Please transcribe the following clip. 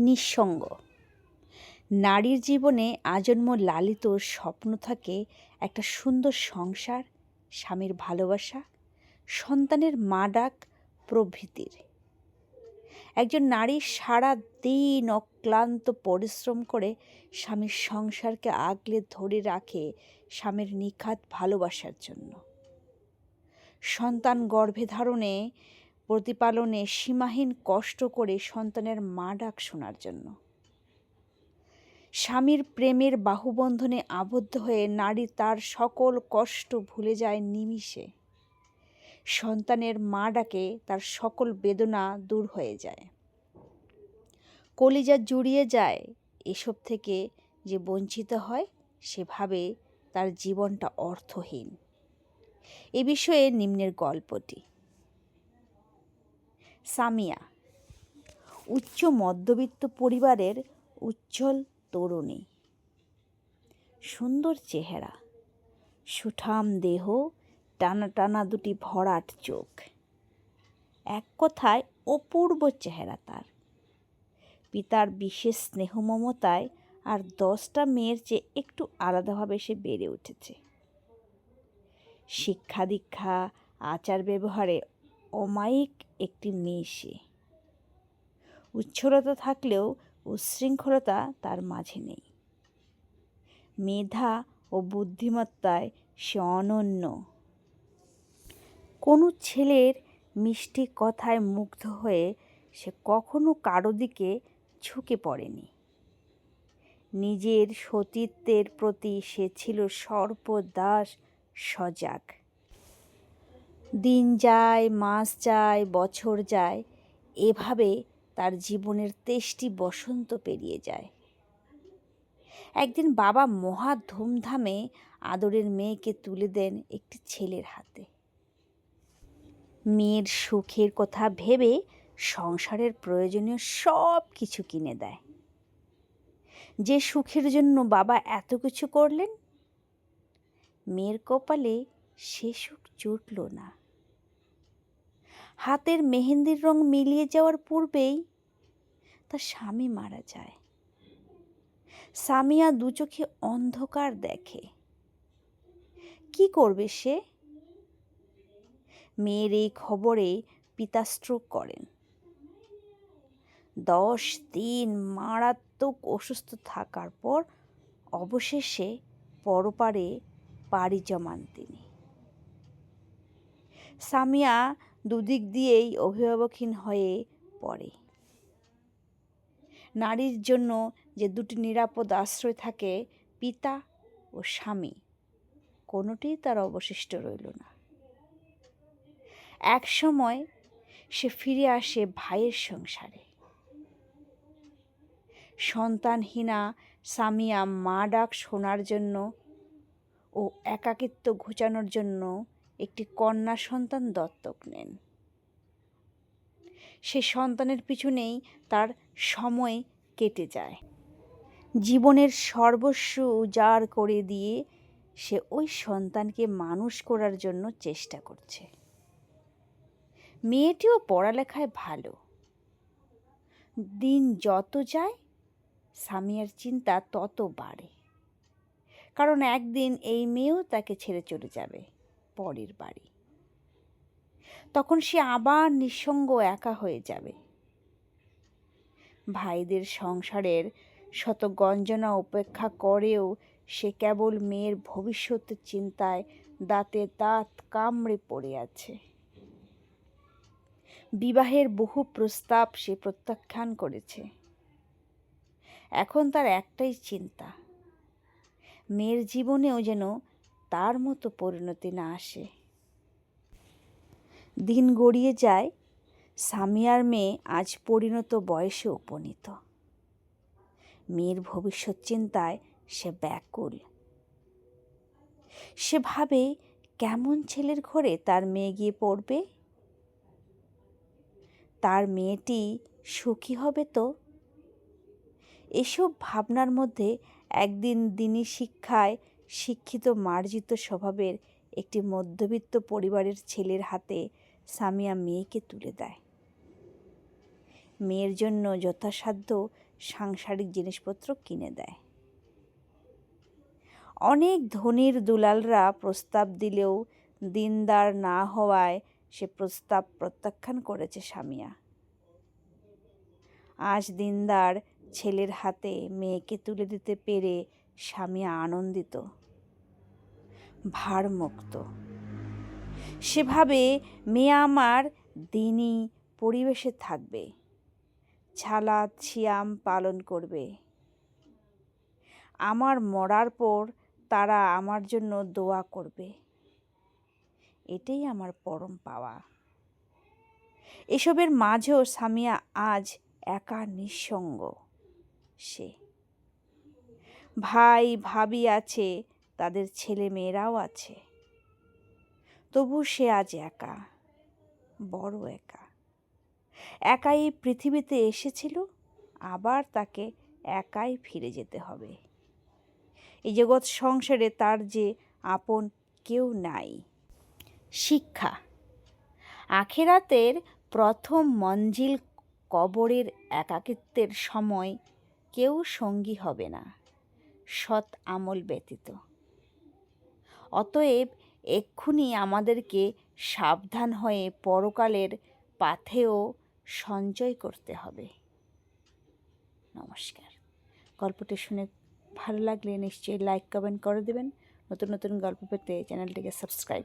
নিঃসঙ্গ। নারীর জীবনে আজন্ম লালিত স্বপ্ন থাকে একটা সুন্দর সংসার, স্বামীর ভালোবাসা, সন্তানের মা ডাক প্রভৃতির। একজন নারী সারা দিন অক্লান্ত পরিশ্রম করে স্বামীর সংসারকে আগলে ধরে রাখে স্বামীর নিখাত ভালোবাসার জন্য। সন্তান গর্ভে ধারণে প্রতিপালনে সীমাহীন কষ্ট করে সন্তানের মা ডাক শোনার জন্য। স্বামীর প্রেমের বাহুবন্ধনে আবদ্ধ হয়ে নারী তার সকল কষ্ট ভুলে যায় নিমিষে। সন্তানের মা ডাকে, তার সকল বেদনা দূর হয়ে যায়। কলিজা জুড়িয়ে যায়, এসব থেকে যে বঞ্চিত হয়, সেভাবে তার জীবনটা অর্থহীন। এ বিষয়ে নিম্নের গল্পটি। সামিয়া। উচ্চ মধ্যবিত্ত পরিবারের উজ্জ্বল তরুণী। সুন্দর চেহারা। সুঠাম দেহ, টানা টানা দুটি ভরাট চোখ। এক কথায় অপূর্ব চেহারা তার। পিতার বিশেষ স্নেহ মমতায় আর দশটা মেয়ের চেয়ে একটু আলাদাভাবে সে বেড়ে উঠেছে। শিক্ষা দীক্ষা আচার ব্যবহারে অমায়িক একটি মেয়ে সে। উচ্ছলতা থাকলেও উচ্ছৃঙ্খলতা তার মাঝে নেই। মেধা ও বুদ্ধিমত্তায় সে অনন্য। কোনো ছেলের মিষ্টি কথায় মুগ্ধ হয়ে সে কখনো কারও দিকে ঝুঁকে পড়েনি। নিজের সতীত্বের প্রতি সে ছিল সর্বদাস সজাগ। দিন যায়, মাস যায়, বছর যায়, এভাবে তার জীবনের তেষ্টি বসন্ত পেরিয়ে যায়। একদিন বাবা মহা ধুমধামে আদরের মেয়েকে তুলে দেন একটি ছেলের হাতে। মেয়ের সুখের কথা ভেবে সংসারের প্রয়োজনীয় সব কিছু কিনে দেয়। যে সুখের জন্য বাবা এত কিছু করলেন, মেয়ের কপালে সে সুখ জুটল না। হাতের মেহেন্দির রং মিলিয়ে যাওয়ার পূর্বেই তার স্বামী মারা যায়। সামিয়া দু চোখে অন্ধকার দেখে। কি করবে সে? মেয়ের এই খবরে পিতা স্ট্রোক করেন। দশ দিন মারাত্মক অসুস্থ থাকার পর অবশেষে পরপারে পাড়ি জমান তিনি। সামিয়া দুদিক দিয়েই অভিভাবকহীন হয়ে পড়ে। নারীর জন্য যে দুটি নিরাপদ আশ্রয় থাকে পিতা ও স্বামী, কোনোটিই তার অবশিষ্ট রইল না। এক সময় সে ফিরে আসে ভাইয়ের সংসারে। সন্তানহীনা সামিয়া মা ডাক শোনার জন্য ও একাকিত্ব ঘোচানোর জন্য একটি কন্যা সন্তান দত্তক নেন। সে সন্তানের পিছনেই তার সময় কেটে যায়। জীবনের সর্বস্ব উজাড় করে দিয়ে সে ওই সন্তানকে মানুষ করার জন্য চেষ্টা করছে। মেয়েটিও পড়ালেখায় ভালো। দিন যত যায় সামিয়ার চিন্তা তত বাড়ে। কারণ একদিন এই মেয়েও তাকে ছেড়ে চলে যাবে। পরের বাড়ি। তখন সে আবার নিঃসঙ্গ একা হয়ে যাবে। ভাইদের সংসারের শত গঞ্জনা উপেক্ষা করেও সে কেবল মেয়ের ভবিষ্যৎ চিন্তায় দাঁতে দাঁত কামড়ে পড়ে আছে। বিবাহের বহু প্রস্তাব সে প্রত্যাখ্যান করেছে। এখন তার একটাই চিন্তা, মেয়ের জীবনেও যেন তার মতো পরিণতি না আসে। দিন গড়িয়ে যায়, সামিয়ার মেয়ে আজ পরিণত বয়সে উপনীত। মেয়ের ভবিষ্যৎ চিন্তায় সে ব্যাকুল। সে ভাবে কেমন ছেলের ঘরে তার মেয়ে গিয়ে পড়বে? তার মেয়েটি সুখী হবে তো? এসব ভাবনার মধ্যে একদিন দিনী শিক্ষায় শিক্ষিত মার্জিত স্বভাবের একটি মধ্যবিত্ত পরিবারের ছেলের হাতে সামিয়া মেয়েকে তুলে দেয়। মেয়ের জন্য যথাসাধ্য সাংসারিক জিনিসপত্র কিনে দেয়। অনেক ধনীর দুলালরা প্রস্তাব দিলেও দিনদার না হওয়ায় সে প্রস্তাব প্রত্যাখ্যান করেছে স্বামীয়া আজ দিনদার ছেলের হাতে মেয়েকে তুলে দিতে পেরে স্বামীয়া আনন্দিত। ভারমুক্ত। সেভাবে মেয়ে আমার দিনই পরিবেশে থাকবে। ছালাদ ছিয়াম পালন করবে। আমার মরার পর তারা আমার জন্য দোয়া করবে। এটাই আমার পরম পাওয়া। এসবের মাঝেও সামিয়া আজ একা নিঃসঙ্গ। সে ভাই ভাবি আছে তাদের ছেলে মেয়েরাও আছে। তবু সে আজ একা, বড় একা। একাই পৃথিবীতে এসেছিল, আবার তাকে একাই ফিরে যেতে হবে। এই জগৎ সংসারে তার যে আপন কেউ নাই। শিক্ষা। আখেরাতের প্রথম মঞ্জিল কবরের একাকিত্বের সময় কেউ সঙ্গী হবে না, সৎ আমল ব্যতীত। অতএব এক্ষুনি আমাদেরকে সাবধান হয়ে পরকালের পাথেও সঞ্চয় করতে হবে। নমস্কার। গল্পটি শুনে ভালো লাগলে নিশ্চয়ই লাইক কমেন্ট করে দেবেন। নতুন নতুন গল্প পেতে চ্যানেলটিকে সাবস্ক্রাইব